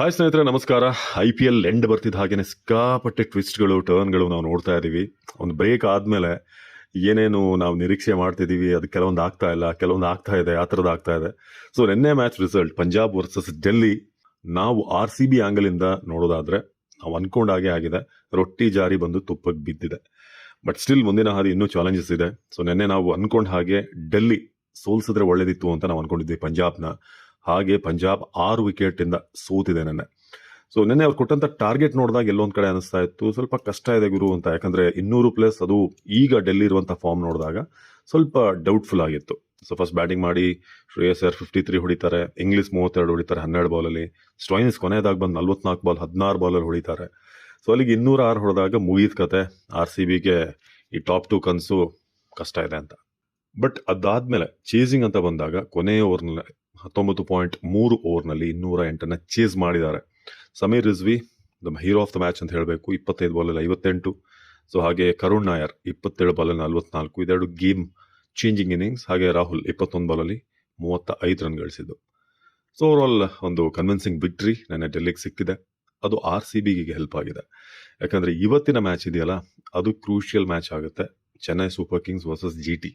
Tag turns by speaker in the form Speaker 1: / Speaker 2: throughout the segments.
Speaker 1: Hi ಸ್ನೇಹಿತರೆ, ನಮಸ್ಕಾರ. I P L end ಬರ್ತಿದ್ದ ಹಾಗೇನೆ ಸಿಕ್ಕಾಪಟ್ಟೆ ಟ್ವಿಸ್ಟ್ಗಳು ಟರ್ನ್ಗಳು ನಾವು ನೋಡ್ತಾ ಇದ್ದೀವಿ. ಒಂದು ಬ್ರೇಕ್ ಆದಮೇಲೆ ಏನೇನು ನಾವು ನಿರೀಕ್ಷೆ ಮಾಡ್ತಿದ್ದೀವಿ, ಅದು ಕೆಲವೊಂದು ಆಗ್ತಾ ಇಲ್ಲ, ಕೆಲವೊಂದು ಆಗ್ತಾ ಇದೆ, ಆ ಥರದ್ದು ಆಗ್ತಾ ಇದೆ. ಸೊ ನಿನ್ನೆ match result Punjab versus Delhi ನಾವು ಆರ್ ಸಿ ಬಿ ಆಂಗಲಿಂದ ನೋಡೋದಾದರೆ, ನಾವು ಅಂದ್ಕೊಂಡಾಗೆ ಆಗಿದೆ. ರೊಟ್ಟಿ ಜಾರಿ ಬಂದು ತುಪ್ಪಕ್ಕೆ ಬಿದ್ದಿದೆ. ಬಟ್ ಸ್ಟಿಲ್ ಮುಂದಿನ ಹಾದಿ ಇನ್ನೂ ಚಾಲೆಂಜಸ್ ಇದೆ. ಸೊ ನಿನ್ನೆ ನಾವು ಅಂದ್ಕೊಂಡ ಹಾಗೆ ಡೆಲ್ಲಿ ಸೋಲ್ಸಿದ್ರೆ ಒಳ್ಳೇದಿತ್ತು ಅಂತ ನಾವು ಅನ್ಕೊಂಡಿದ್ವಿ ಪಂಜಾಬ್ನ ಹಾಗೆ ಪಂಜಾಬ್ ಆರು ವಿಕೆಟ್ ಇಂದ ಸೋತಿದೆ ನೆನ್ನೆ. ಸೊ ನಿನ್ನೆ ಅವ್ರು ಕೊಟ್ಟಂತ ಟಾರ್ಗೆಟ್ ನೋಡಿದಾಗ ಎಲ್ಲೊಂದ್ ಕಡೆ ಅನಿಸ್ತಾ ಇತ್ತು. ಸ್ವಲ್ಪ ಕಷ್ಟ ಇದೆ ಗುರು ಅಂತ. ಯಾಕಂದ್ರೆ ಇನ್ನೂರು ಪ್ಲಸ್ ಅದು ಈಗ ಡೆಲ್ಲಿ ಇರುವಂತ ಫಾರ್ಮ್ ನೋಡಿದಾಗ ಸ್ವಲ್ಪ ಡೌಟ್ಫುಲ್ ಆಗಿತ್ತು. ಸೊ ಫಸ್ಟ್ ಬ್ಯಾಟಿಂಗ್ ಮಾಡಿ ಶ್ರೇಯಸ್ ಸರ್ ಫಿಫ್ಟಿ ತ್ರೀ ಹೊಡಿತಾರೆ ಇಂಗ್ಲಿಷ್ ಮೂವತ್ತೆರಡು ಹೊಡಿತಾರೆ ಹನ್ನೆರಡು ಬಾಲಲ್ಲಿ ಸ್ಟೋಯಿನ್ಸ್ ಕೊನೆಯದಾಗ ಬಂದು ನಲ್ವತ್ನಾಲ್ಕು ಬಾಲ್ ಹದಿನಾರು ಬಾಲಲ್ಲಿ ಹೊಡಿತಾರೆ. ಸೊ ಅಲ್ಲಿಗೆ ಇನ್ನೂರ ಆರು ಹೊಡೆದಾಗ ಮುಗಿದ ಕತೆ. ಆರ್ ಸಿ ಬಿಗೆ ಈ ಟಾಪ್ ಟು ಕನ್ಸು ಕಷ್ಟ ಇದೆ ಅಂತ. ಬಟ್ ಅದಾದ್ಮೇಲೆ ಚೇಸಿಂಗ್ ಅಂತ ಬಂದಾಗ ಕೊನೆಯ ಓವರ್ನಲ್ಲಿ ಹತ್ತೊಂಬತ್ತು ಪಾಯಿಂಟ್ ಮೂರು ಓವರ್ನಲ್ಲಿ ಇನ್ನೂರ ಎಂಟನ್ನ ಚೇಸ್ ಮಾಡಿದ್ದಾರೆ. Sameer Rizvi the hero of the match ಅಂತ ಹೇಳಬೇಕು, ಇಪ್ಪತ್ತೈದು ಬಾಲಲ್ಲಿ ಐವತ್ತೆಂಟು. ಸೊ ಹಾಗೆ ಕರುಣ್ ನಾಯರ್ ಇಪ್ಪತ್ತೇಳು ಬಾಲಲ್ಲಿ ನಲ್ವತ್ನಾಲ್ಕು. ಇದೆರಡು ಗೇಮ್ ಚೇಂಜಿಂಗ್ ಇನ್ನಿಂಗ್ಸ್ ಹಾಗೆ ರಾಹುಲ್ ಇಪ್ಪತ್ತೊಂದು ಬಾಲಲ್ಲಿ ಮೂವತ್ತ ಐದು ರನ್ ಗಳಿಸಿದ್ದು. ಸೊ ಓವರ್ ಆಲ್ ಒಂದು ಕನ್ವಿನ್ಸಿಂಗ್ ವಿಕ್ಟ್ರಿ ನನ್ನ ಡೆಲ್ಲಿಗೆ ಸಿಕ್ಕಿದೆ. ಅದು ಆರ್ ಸಿ ಬಿಗೆ ಹೆಲ್ಪ್ ಆಗಿದೆ. ಯಾಕಂದ್ರೆ ಇವತ್ತಿನ ಮ್ಯಾಚ್ ಇದೆಯಲ್ಲ, ಅದು ಕ್ರೂಷಿಯಲ್ ಮ್ಯಾಚ್ ಆಗುತ್ತೆ. Chennai Super Kings versus G T.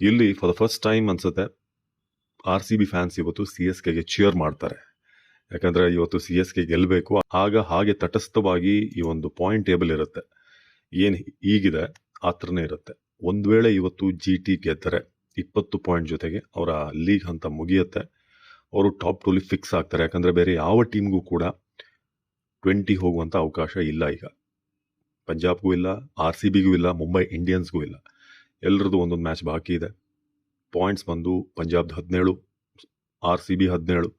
Speaker 1: ಇಲ್ಲಿ ಫಾರ್ ದ ಫಸ್ಟ್ ಟೈಮ್ ಅನ್ಸುತ್ತೆ ಆರ್ ಸಿ ಬಿ ಫ್ಯಾನ್ಸ್ ಇವತ್ತು ಸಿ ಎಸ್ ಕೆಗೆ ಚಿಯರ್ ಮಾಡ್ತಾರೆ. ಯಾಕಂದ್ರೆ ಇವತ್ತು ಸಿ ಎಸ್ ಕೆ ಗೆಲ್ಲಬೇಕು ಆಗ ಹಾಗೆ ತಟಸ್ಥವಾಗಿ ಈ ಒಂದು ಪಾಯಿಂಟ್ ಟೇಬಲ್ ಇರುತ್ತೆ. ಏನು ಈಗಿದೆ? ಆ ಥರನೇ ಇರುತ್ತೆ. ಒಂದು ವೇಳೆ ಇವತ್ತು ಜಿ ಟಿ ಗೆದ್ದರೆ ಇಪ್ಪತ್ತು ಪಾಯಿಂಟ್ ಜೊತೆಗೆ ಅವರ ಲೀಗ್ ಹಂತ ಮುಗಿಯುತ್ತೆ. ಅವರು ಟಾಪ್ ಟೂಲಿ ಫಿಕ್ಸ್ ಆಗ್ತಾರೆ. ಯಾಕಂದ್ರೆ ಬೇರೆ ಯಾವ ಟೀಮ್ಗೂ ಕೂಡ ಟ್ವೆಂಟಿ ಹೋಗುವಂಥ ಅವಕಾಶ ಇಲ್ಲ ಈಗ. ಪಂಜಾಬ್ಗೂ ಇಲ್ಲ, ಆರ್ ಸಿ ಬಿಗೂ ಇಲ್ಲ, ಮುಂಬೈ ಇಂಡಿಯನ್ಸ್ಗೂ ಇಲ್ಲ. ಎಲ್ಲರದ್ದು ಒಂದೊಂದು ಮ್ಯಾಚ್ ಬಾಕಿ ಇದೆ. ಪಾಯಿಂಟ್ಸ್ ಬಂದು ಪಂಜಾಬ್ದು ಹದಿನೇಳು ಆರ್ ಸಿ ಬಿ ಹದಿನೇಳು,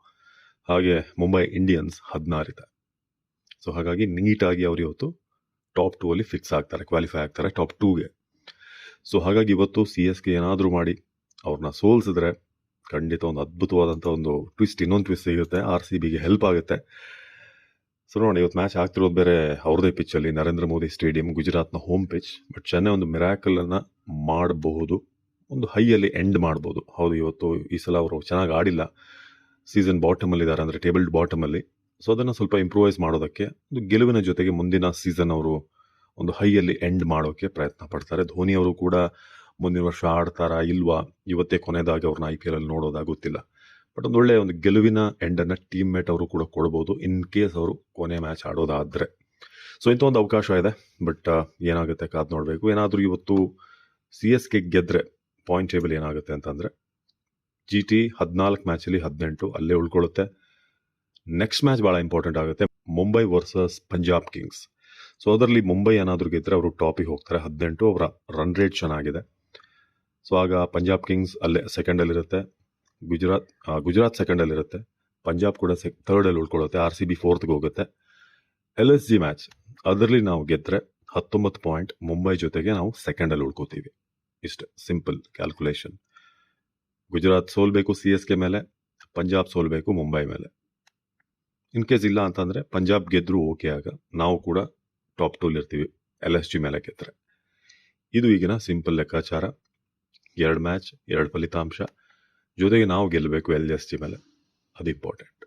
Speaker 1: ಹಾಗೆ ಮುಂಬೈ ಇಂಡಿಯನ್ಸ್ ಹದಿನಾರಿದೆ ಸೊ ಹಾಗಾಗಿ ನೀಟಾಗಿ ಅವರು ಇವತ್ತು ಟಾಪ್ ಟೂ ಅಲ್ಲಿ ಫಿಕ್ಸ್ ಆಗ್ತಾರೆ ಕ್ವಾಲಿಫೈ ಆಗ್ತಾರೆ ಟಾಪ್ ಟೂಗೆ ಸೊ ಹಾಗಾಗಿ ಇವತ್ತು ಸಿ ಎಸ್ ಕೆ ಏನಾದರೂ ಮಾಡಿ ಅವ್ರನ್ನ ಸೋಲ್ಸಿದ್ರೆ ಖಂಡಿತ ಒಂದು ಅದ್ಭುತವಾದಂಥ ಒಂದು ಟ್ವಿಸ್ಟ್ ಇನ್ನೊಂದು ಟ್ವಿಸ್ಟ್ ಸಿಗುತ್ತೆ ಆರ್ ಸಿ ಬಿಗೆ ಹೆಲ್ಪ್ ಆಗುತ್ತೆ. ಸೊ ನೋಡಿ ಇವತ್ತು ಮ್ಯಾಚ್ ಆಗ್ತಿರೋದು ಬೇರೆ ಅವ್ರದೇ ಪಿಚ್ಚಲ್ಲಿ ನರೇಂದ್ರ ಮೋದಿ ಸ್ಟೇಡಿಯಂ ಗುಜರಾತ್ನ ಹೋಮ್ ಪಿಚ್ ಬಟ್ ಚೆನ್ನೈ ಒಂದು ಮಿರಾಕಲನ್ನು ಮಾಡಬಹುದು. ಒಂದು ಹೈಯಲ್ಲಿ ಎಂಡ್ ಮಾಡ್ಬೋದು. ಹೌದು, ಇವತ್ತು ಈ ಸಲ ಅವರು ಚೆನ್ನಾಗಿ ಆಡಿಲ್ಲ. ಸೀಸನ್ ಬಾಟಮ್ ಅಲ್ಲಿ ಇದ್ದಾರೆ ಅಂದ್ರೆ ಟೇಬಲ್ ಬಾಟಮಲ್ಲಿ ಸೊ, ಅದನ್ನು ಸ್ವಲ್ಪ ಇಂಪ್ರೂವೈಸ್ ಮಾಡೋದಕ್ಕೆ ಒಂದು ಗೆಲುವಿನ ಜೊತೆಗೆ ಮುಂದಿನ ಸೀಸನ್ ಅವರು ಒಂದು ಹೈಯಲ್ಲಿ ಎಂಡ್ ಮಾಡೋಕ್ಕೆ ಪ್ರಯತ್ನ ಪಡ್ತಾರೆ. ಧೋನಿ ಅವರು ಕೂಡ ಮುಂದಿನ ವರ್ಷ ಆಡ್ತಾರಾ ಇಲ್ವಾ? ಇವತ್ತೇ ಕೊನೆಯದಾಗಿ ಅವ್ರನ್ನ ಐ ಪಿ ಎಲ್ ಅಲ್ಲಿ ನೋಡೋದಾಗುತ್ತಿಲ್ಲ ಬಟ್ ಒಂದು ಒಳ್ಳೆಯ ಒಂದು ಗೆಲುವಿನ ಎಂಡನ್ನು ಟೀಮ್ ಮೇಟ್ ಅವರು ಕೂಡ ಕೊಡ್ಬೋದು ಇನ್ ಕೇಸ್ ಅವರು ಕೊನೆ ಮ್ಯಾಚ್ ಆಡೋದಾದರೆ. ಸೊ ಇಂಥ ಒಂದು ಅವಕಾಶ ಇದೆ. ಬಟ್ ಏನಾಗುತ್ತೆ ಕಾದ್ ನೋಡಬೇಕು. ಏನಾದರೂ ಇವತ್ತು ಸಿ ಎಸ್ ಕೆ ಗೆದ್ರೆ ಪಾಯಿಂಟ್ ಟೇಬಲ್ ಏನಾಗುತ್ತೆ ಅಂತಂದ್ರೆ ಜಿ ಟಿ ಹದಿನಾಲ್ಕು ಮ್ಯಾಚಲ್ಲಿ ಹದಿನೆಂಟು, ಅಲ್ಲೇ ಉಳ್ಕೊಳ್ಳುತ್ತೆ. ನೆಕ್ಸ್ಟ್ ಮ್ಯಾಚ್ ಭಾಳ ಇಂಪಾರ್ಟೆಂಟ್ ಆಗುತ್ತೆ Mumbai versus Punjab kings so ಅದರಲ್ಲಿ ಮುಂಬೈ ಏನಾದರೂ ಗೆದ್ದರೆ ಅವರು ಟಾಪಿಗೆ ಹೋಗ್ತಾರೆ. ಹದಿನೆಂಟು, ಅವರ ರನ್ ರೇಟ್ ಚೆನ್ನಾಗಿದೆ. ಸೊ ಆಗ ಪಂಜಾಬ್ ಕಿಂಗ್ಸ್ ಅಲ್ಲೇ ಸೆಕೆಂಡಲ್ಲಿರುತ್ತೆ ಗುಜರಾತ್ ಗುಜರಾತ್ ಸೆಕೆಂಡಲ್ಲಿರುತ್ತೆ ಪಂಜಾಬ್ ಕೂಡ ಸೆಕ್ ಥರ್ಡಲ್ಲಿ ಉಳ್ಕೊಳ್ಳುತ್ತೆ. ಆರ್ ಸಿ ಬಿ ಫೋರ್ತ್ಗೆ ಹೋಗುತ್ತೆ. ಎಲ್ ಎಸ್ ಜಿ ಮ್ಯಾಚ್ ಅದರಲ್ಲಿ ನಾವು ಗೆದ್ದರೆ ಹತ್ತೊಂಬತ್ತು ಪಾಯಿಂಟ್ ಮುಂಬೈ ಜೊತೆಗೆ ನಾವು ಸೆಕೆಂಡಲ್ಲಿ ಉಳ್ಕೋತೀವಿ. ಇಷ್ಟೇ ಸಿಂಪಲ್ ಕ್ಯಾಲ್ಕುಲೇಷನ್. ಗುಜರಾತ್ ಸೋಲ್ಬೇಕು ಸಿ ಎಸ್ ಕೆ ಮೇಲೆ, ಪಂಜಾಬ್ ಸೋಲ್ಬೇಕು ಮುಂಬೈ ಮೇಲೆ. ಇನ್ ಕೇಸ್ ಇಲ್ಲ ಅಂತಂದರೆ ಪಂಜಾಬ್ ಗೆದ್ರು ಓಕೆ ಆಗ ನಾವು ಕೂಡ ಟಾಪ್ ಟೂಲ್ ಇರ್ತೀವಿ, ಎಲ್ ಎಸ್ ಜಿ ಮೇಲೆ ಗೆದ್ರೆ. ಇದು ಈಗಿನ ಸಿಂಪಲ್ ಲೆಕ್ಕಾಚಾರ. ಎರಡು ಮ್ಯಾಚ್, ಎರಡು ಫಲಿತಾಂಶ. ಜೊತೆಗೆ ನಾವು ಗೆಲ್ಲಬೇಕು ಎಲ್ ಎಸ್ ಜಿ ಮೇಲೆ. ಅದು ಇಂಪಾರ್ಟೆಂಟ್